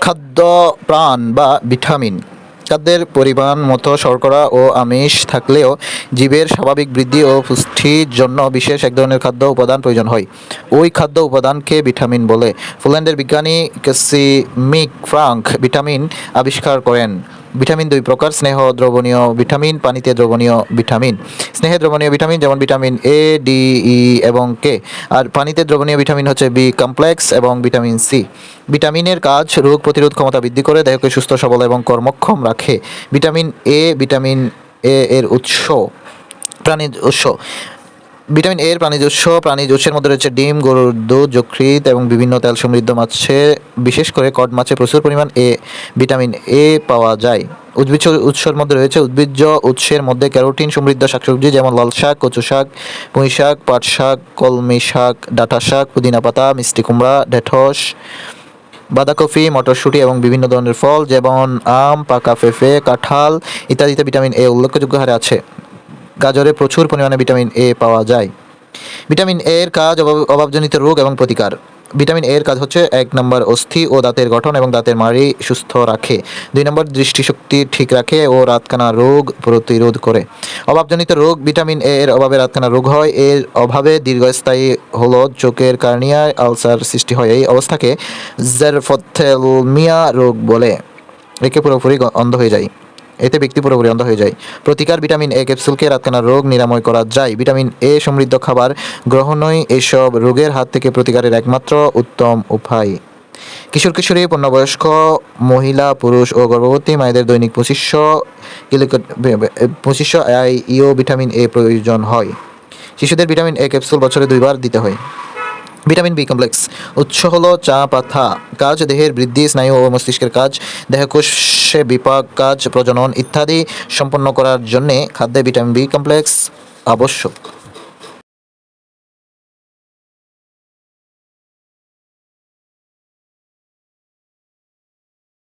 খাদ্য, প্রাণ বা ভিটামিন। খাদ্যের পরিমাণ মতো শর্করা ও আমিষ থাকলেও জীবের স্বাভাবিক বৃদ্ধি ও পুষ্টির জন্য বিশেষ এক ধরনের খাদ্য উপাদান প্রয়োজন হয়। ওই খাদ্য উপাদানকে ভিটামিন বলে। পোল্যান্ডের বিজ্ঞানী ক্যাসিমিক ফ্রাঙ্ক ভিটামিন আবিষ্কার করেন। ভিটামিন দুই প্রকার, স্নেহ দ্রবণীয় ভিটামিন, পানিতে দ্রবণীয় ভিটামিন। স্নেহে দ্রবণীয় ভিটামিন যেমন ভিটামিন এ ডি ই এবং কে আর পানিতে দ্রবণীয় ভিটামিন হচ্ছে বি কমপ্লেক্স এবং ভিটামিন সি ভিটামিনের কাজ, রোগ প্রতিরোধ ক্ষমতা বৃদ্ধি করে, দেহকে সুস্থ, সবল এবং কর্মক্ষম রাখে। ভিটামিন এ ভিটামিন এ এর উৎস প্রাণীর উৎস। ভিটামিন এর প্রাণীজ উৎস, প্রাণীজ উৎসের মধ্যে রয়েছে ডিম, গরুর দুধ, যকৃৎ এবং বিভিন্ন তেল সমৃদ্ধ মাছে। বিশেষ করে কড মাছে প্রচুর পরিমাণ এ ভিটামিন এ পাওয়া যায়। উদ্ভিজ্জ উৎসের মধ্যে রয়েছে উদ্ভিজ্জ উৎসের মধ্যে ক্যারোটিন সমৃদ্ধ শাকসবজি যেমন লাল শাক, কচু শাক, পুঁই শাক, পাট শাক, কলমি শাক, ডাঁটা শাক, পুদিনা পাতা, মিষ্টি কুমড়া, ঢেঁড়স, বাঁধাকপি, মটরশুঁটি এবং বিভিন্ন ধরনের ফল যেমন আম, পাকা পেঁপে কাঁঠাল ইত্যাদিতে ভিটামিন এ উল্লেখযোগ্য হারে আছে। গাজরে প্রচুর পরিমাণে ভিটামিন এ পাওয়া যায়। ভিটামিন এ এর কাজ অভাব- অভাবজনিত রোগ এবং প্রতিকার। ভিটামিন এ এর কাজ হচ্ছে এক নম্বর অস্থি ও দাঁতের গঠন এবং দাঁতের মাড়ি সুস্থ রাখে। দুই নম্বর দৃষ্টিশক্তি ঠিক রাখে ও রাতকানা রোগ প্রতিরোধ করে। অভাবজনিত রোগ, ভিটামিন এ এর অভাবে রাতকানা রোগ হয়। এর অভাবে দীর্ঘস্থায়ী হলো, চোখের কার্নিয়ায় আলসার সৃষ্টি হয়। এই অবস্থাকে জেরফথেলমিয়া রোগ বলে। একে পুরোপুরি অন্ধ হয়ে যায়। এতে ব্যক্তি পুরোপুরি অন্ধ হয়ে যায়। প্রতিকার ভিটামিন এ ক্যাপসুলকে রাতকানা রোগ নিরাময় করা যায়। ভিটামিন এ সমৃদ্ধ খাবার গ্রহণই এসব রোগের হাত থেকে প্রতিকারের একমাত্র উত্তম উপায়। কিশোর কিশোরী, পূর্ণবয়স্ক, মহিলা, পুরুষ ও গর্ভবতী মায়েদের দৈনিক পঁচিশশো পঁচিশশো আই ইও ভিটামিন এ প্রয়োজন হয়। শিশুদের ভিটামিন এ ক্যাপসুল বছরে দুইবার দিতে হয়। Vitamin B complex. উৎস হলো চা পাতা কাজ, দেহের বৃদ্ধি, স্নায়ু ও মস্তিষ্কের কাজ, দেহকোষে বিপাক, কাজ, প্রজনন ইত্যাদি সম্পন্ন করার জন্যে খাদ্যে ভিটামিন বি কমপ্লেক্স আবশ্যক।